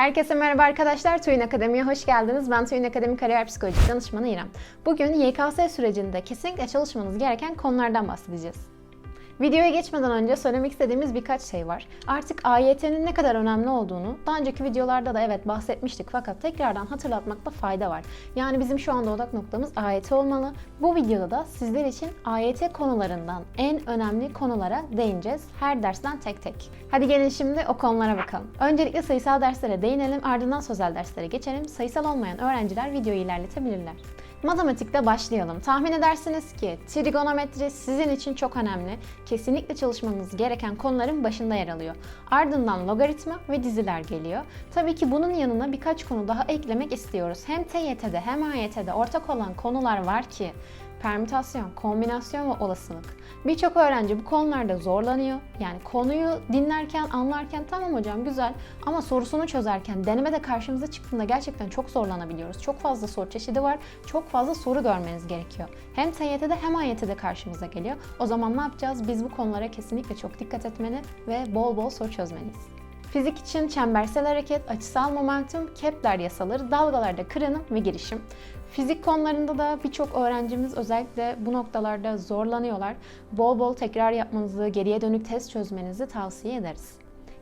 Herkese merhaba arkadaşlar. Tuyun Akademi'ye hoş geldiniz. Ben Tuyun Akademi Kariyer Psikolojisi Danışmanı İrem. Bugün YKS sürecinde kesinlikle çalışmanız gereken konulardan bahsedeceğiz. Videoya geçmeden önce söylemek istediğimiz birkaç şey var. Artık AYT'nin ne kadar önemli olduğunu daha önceki videolarda da evet bahsetmiştik fakat tekrardan hatırlatmakta fayda var. Yani bizim şu anda odak noktamız AYT olmalı. Bu videoda da sizler için AYT konularından en önemli konulara değineceğiz. Her dersten tek tek. Hadi gelin şimdi o konulara bakalım. Öncelikle sayısal derslere değinelim ardından sözel derslere geçelim. Sayısal olmayan öğrenciler videoyu ilerletebilirler. Matematikte başlayalım. Tahmin edersiniz ki trigonometri sizin için çok önemli. Kesinlikle çalışmanız gereken konuların başında yer alıyor. Ardından logaritma ve diziler geliyor. Tabii ki bunun yanına birkaç konu daha eklemek istiyoruz. Hem TYT'de hem AYT'de ortak olan konular var ki permütasyon, kombinasyon ve olasılık. Birçok öğrenci bu konularda zorlanıyor. Yani konuyu dinlerken, anlarken tamam hocam güzel ama sorusunu çözerken denemede karşımıza çıktığında gerçekten çok zorlanabiliyoruz. Çok fazla soru çeşidi var. Çok fazla soru görmeniz gerekiyor. Hem TYT'de hem AYT'de karşımıza geliyor. O zaman ne yapacağız? Biz bu konulara kesinlikle çok dikkat etmeli ve bol bol soru çözmeliyiz. Fizik için çembersel hareket, açısal momentum, Kepler yasaları, dalgalarda kırınım ve girişim. Fizik konularında da birçok öğrencimiz özellikle bu noktalarda zorlanıyorlar. Bol bol tekrar yapmanızı, geriye dönük test çözmenizi tavsiye ederiz.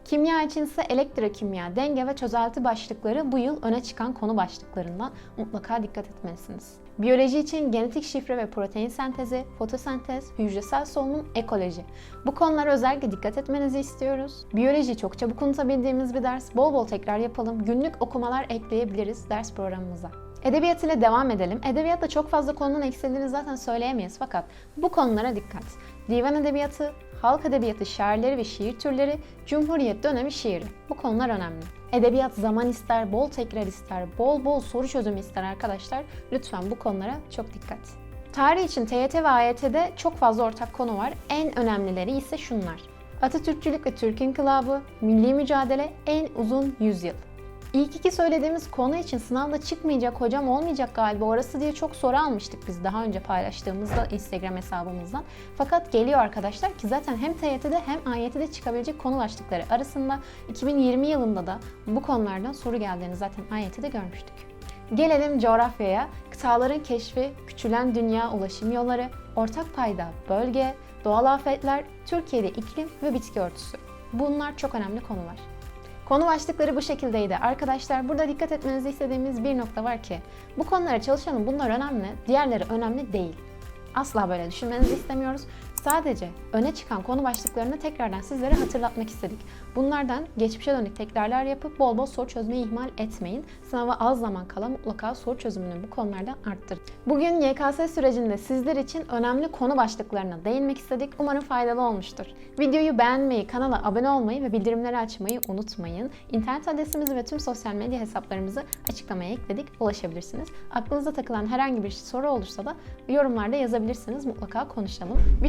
Kimya için ise elektrokimya, denge ve çözelti başlıkları bu yıl öne çıkan konu başlıklarından mutlaka dikkat etmelisiniz. Biyoloji için genetik şifre ve protein sentezi, fotosentez, hücresel solunum, ekoloji. Bu konulara özellikle dikkat etmenizi istiyoruz. Biyoloji çok çabuk unutabildiğimiz bir ders. Bol bol tekrar yapalım. Günlük okumalar ekleyebiliriz ders programımıza. Edebiyat ile devam edelim. Edebiyatta çok fazla konunun eksildiğini zaten söyleyemeyiz fakat bu konulara dikkat. Divan edebiyatı, halk edebiyatı şairleri ve şiir türleri, Cumhuriyet dönemi şiiri. Bu konular önemli. Edebiyat zaman ister, bol tekrar ister, bol bol soru çözümü ister arkadaşlar. Lütfen bu konulara çok dikkat. Tarih için TYT ve AYT'de çok fazla ortak konu var. En önemlileri ise şunlar. Atatürkçülük ve Türk İnkılabı, milli mücadele, en uzun yüzyıl. İlk iki söylediğimiz konu için sınavda çıkmayacak hocam olmayacak galiba orası diye çok soru almıştık biz daha önce paylaştığımızda Instagram hesabımızdan. Fakat geliyor arkadaşlar ki zaten hem TYT'de hem AYT'de çıkabilecek konu başlıkları arasında 2020 yılında da bu konulardan soru geldiğini zaten AYT'de görmüştük. Gelelim coğrafyaya. Kıtaların keşfi, küçülen dünya ulaşım yolları, ortak payda bölge, doğal afetler, Türkiye'de iklim ve bitki örtüsü. Bunlar çok önemli konular. Konu başlıkları bu şekildeydi. Arkadaşlar burada dikkat etmenizi istediğimiz bir nokta var ki bu konulara çalışalım bunlar önemli, diğerleri önemli değil. Asla böyle düşünmenizi istemiyoruz. Sadece öne çıkan konu başlıklarını tekrardan sizlere hatırlatmak istedik. Bunlardan geçmişe dönük tekrarlar yapıp bol bol soru çözmeyi ihmal etmeyin. Sınava az zaman kala mutlaka soru çözümünü bu konulardan arttırın. Bugün YKS sürecinde sizler için önemli konu başlıklarına değinmek istedik. Umarım faydalı olmuştur. Videoyu beğenmeyi, kanala abone olmayı ve bildirimleri açmayı unutmayın. İnternet adresimizi ve tüm sosyal medya hesaplarımızı açıklamaya ekledik. Ulaşabilirsiniz. Aklınıza takılan herhangi bir soru olursa da yorumlarda yazabilirsiniz. Mutlaka konuşalım. Bir